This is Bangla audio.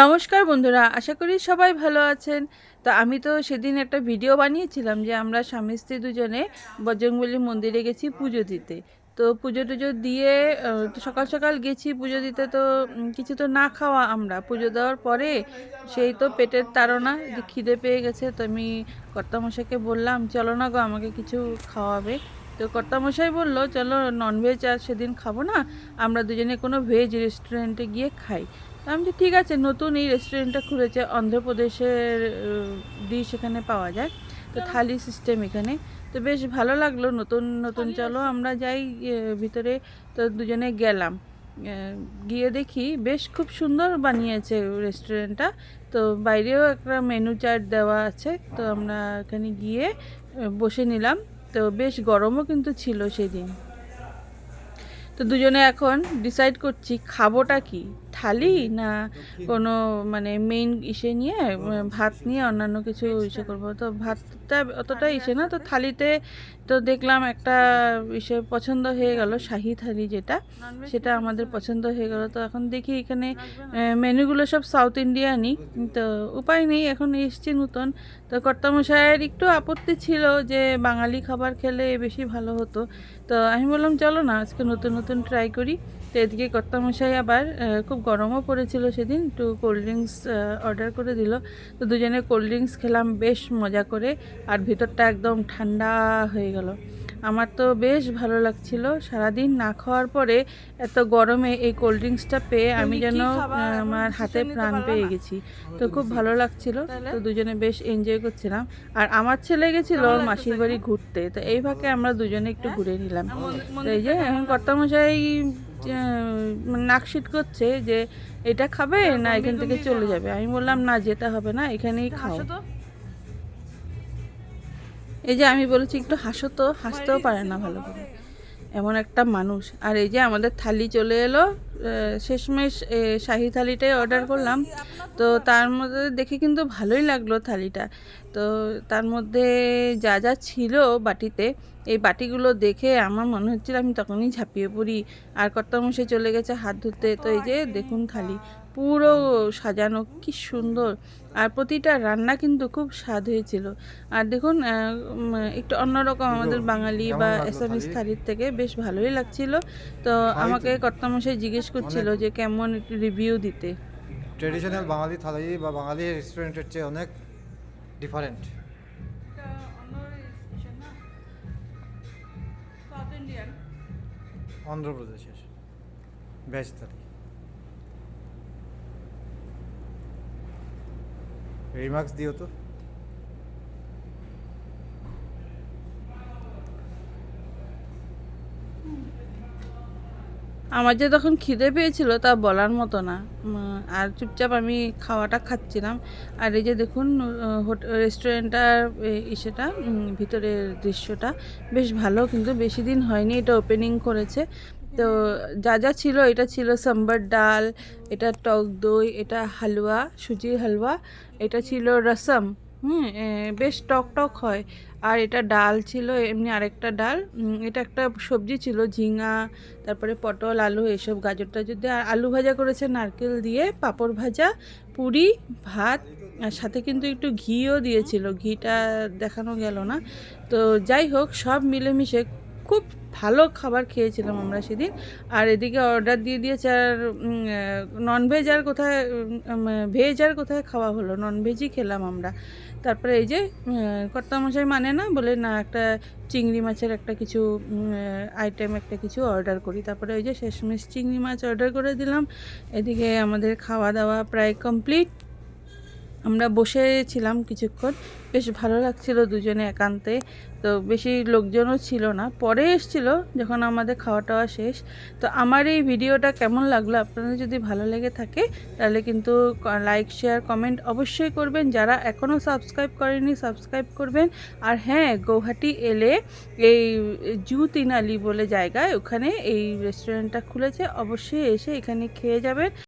নমস্কার বন্ধুরা, আশা করি সবাই ভালো আছেন। তো আমি তো সেদিন একটা ভিডিও বানিয়েছিলাম যে আমরা স্বামী স্ত্রী দুজনে বজরংবলী মন্দিরে গেছি পুজো দিতে। তো পুজো টুজো দিয়ে সকাল সকাল গেছি পুজো দিতে তো কিছু তো না খাওয়া আমরা। পুজো দেওয়ার পরে সেই তো পেটের তাড়না, যে খিদে পেয়ে গেছে। তো আমি কর্তামশাইকে বললাম, চলো না গো, আমাকে কিছু খাওয়াবে। তো কর্তামশাই বলল, চলো ননভেজ আর সেদিন খাব না। আমরা দুজনে কোনো ভেজ রেস্টুরেন্টে গিয়ে খাই। আমি বলি, ঠিক আছে নতুন এই রেস্টুরেন্টটা খুলেছে অন্ধ্রপ্রদেশের ডিশ এখানে পাওয়া যায়। তো থালি সিস্টেম এখানে। তো বেশ ভালো লাগল নতুন নতুন চলো আমরা যাই ভিতরে। তো দুজনে গেলাম। গিয়ে দেখি বেশ খুব সুন্দর বানিয়েছে রেস্টুরেন্টটা তো বাইরেও একটা মেনু চার্ট দেওয়া আছে। তো আমরা এখানে গিয়ে বসে নিলাম। তো বেশ গরমও কিন্তু ছিল সেদিন। তো দুজনে এখন ডিসাইড করছি খাবোটা কি? থালি না কোনো মানে মেইন ইসে নিয়ে, ভাত নিয়ে অন্যান্য কিছু ইসে করব? তো ভাতটা অতটা ইসে না, তো থালিতে তো দেখলাম একটা ইসে পছন্দ হয়ে গেল শাহি থালি যেটা সেটা আমাদের পছন্দ হয়ে গেল। তো এখন দেখি এখানে মেনুগুলো সব সাউথ ইন্ডিয়ানই তো উপায় নেই এখন এসছি নতুন। তো কর্তামশায়ের একটু আপত্তি ছিল যে বাঙালি খাবার খেলে বেশি ভালো হতো। তো আমি বললাম চলো না আজকে নতুন নতুন ট্রাই করি। তো এদিকে কর্তামশাই আবার খুব গরমও পড়েছিল সেদিন একটু কোল্ড ড্রিঙ্কস অর্ডার করে দিল। তো দুজনে কোল্ড ড্রিঙ্কস খেলাম বেশ মজা করে। আর ভিতরটা একদম ঠান্ডা হয়ে গেল। আমার তো বেশ ভালো লাগছিল। সারাদিন না খাওয়ার পরে এত গরমে এই কোল্ড ড্রিঙ্কসটা পেয়ে আমি যেন আমার হাতে প্রাণ পেয়ে গেছি। তো খুব ভালো লাগছিল। তো দুজনে বেশ এনজয় করছিলাম। আর আমার ছেলে গেছিল মাসির বাড়ি ঘুরতে। তো এই ফাঁকে আমরা দুজনে একটু ঘুরে নিলাম। তো এই যে এখন কর্তামশাই নাকশিট করছে যে এটা খাবে না এখান থেকে চলে যাবে? আমি বললাম না যেতে হবে না এখানেই খাও। এই যে আমি বলেছি একটু হাসো তো হাসতেও পারে না ভালো করে। এমন একটা মানুষ। আর এই যে আমাদের থালি চলে এলো শেষমেশ শাহি থালিটাই অর্ডার করলাম। তো তার মধ্যে দেখে কিন্তু ভালোই লাগল থালিটা। তো তার মধ্যে যা যা ছিল বাটিতে এই বাটিগুলো দেখে আমার মনে হচ্ছিল আমি তখনই ঝাঁপিয়ে পড়ি। আর কর্তামশাই চলে গেছে হাত ধুতে। তো এই যে দেখুন থালি। পুরো সাজানো কি সুন্দর। আর প্রতিটা রান্না কিন্তু খুব স্বাদ হয়েছিল আর দেখুন একটু অন্যরকম আমাদের বাঙালি বা এসামিস থালির থেকে বেশ ভালোই লাগছিল। তো আমাকে কর্তামশাই জিজ্ঞেস করছিল যে কেমন একটু রিভিউ দিতে। ট্রেডিশনাল বাঙালি থালি বা বাঙালি রেস্টুরেন্টের চেয়ে অনেক ডিফারেন্ট অন্ধ্রপ্রদেশের ভেজ থালি। রিমার্কস দিও তো। আমার যে তখন খিদে পেয়েছিল তা বলার মতো না। আর চুপচাপ আমি খাওয়াটা খাচ্ছিলাম। আর এই যে দেখুন রেস্টুরেন্টটার ইসেটা ভিতরের দৃশ্যটা বেশ ভালো, কিন্তু বেশি দিন হয়নি, এটা ওপেনিং করেছে। তো যা যা ছিল, এটা ছিল সাম্বার ডাল, এটা টক দই, এটা হালুয়া, সুজির হালুয়া, এটা ছিল রসম, হুম বেশ টক টক হয়। আর এটা ডাল ছিল, এমনি আরেকটা ডাল এটা একটা সবজি ছিল, ঝিঙা, তারপরে পটল, আলু, এসব গাজর টাজর দিয়ে, আর আলু ভাজা করেছে নারকেল দিয়ে, পাঁপড় ভাজা, পুরি, ভাত, আর সাথে কিন্তু একটু ঘিও দিয়েছিল, ঘিটা দেখানো গেল না। তো যাই হোক, সব মিলেমিশে খুব ভালো খাবার খেয়েছিলাম আমরা সেদিন। আর এদিকে অর্ডার দিয়ে দিয়েছে আর ননভেজ আর কোথায় ভেজ আর কোথায় খাওয়া হলো? ননভেজই খেলাম আমরা। তারপরে এই যে কর্তামশাই মানে না, বলে না, একটা চিংড়ি মাছের একটা কিছু আইটেম একটা কিছু অর্ডার করি। তারপরে ওই যে শেষমেশ চিংড়ি মাছ অর্ডার করে দিলাম। এদিকে আমাদের খাওয়া দাওয়া প্রায় কমপ্লিট আমরা বসেছিলাম কিছুক্ষণ। বেশ ভালো লাগছিল দুজনে একান্তে। তো বেশি লোকজনও ছিল না। পরে এসছিল যখন আমাদের খাওয়া টাওয়া শেষ। তো আমার এই ভিডিওটা কেমন লাগল আপনাদের যদি ভালো লেগে থাকে, তাহলে কিন্তু লাইক শেয়ার কমেন্ট অবশ্যই করবেন। যারা এখনও সাবস্ক্রাইব করেনি সাবস্ক্রাইব করবেন। আর হ্যাঁ গৌহাটি এলে এই জু তিনালি বলে জায়গায় ওখানে এই রেস্টুরেন্টটা খুলেছে। অবশ্যই এসে এখানে খেয়ে যাবেন।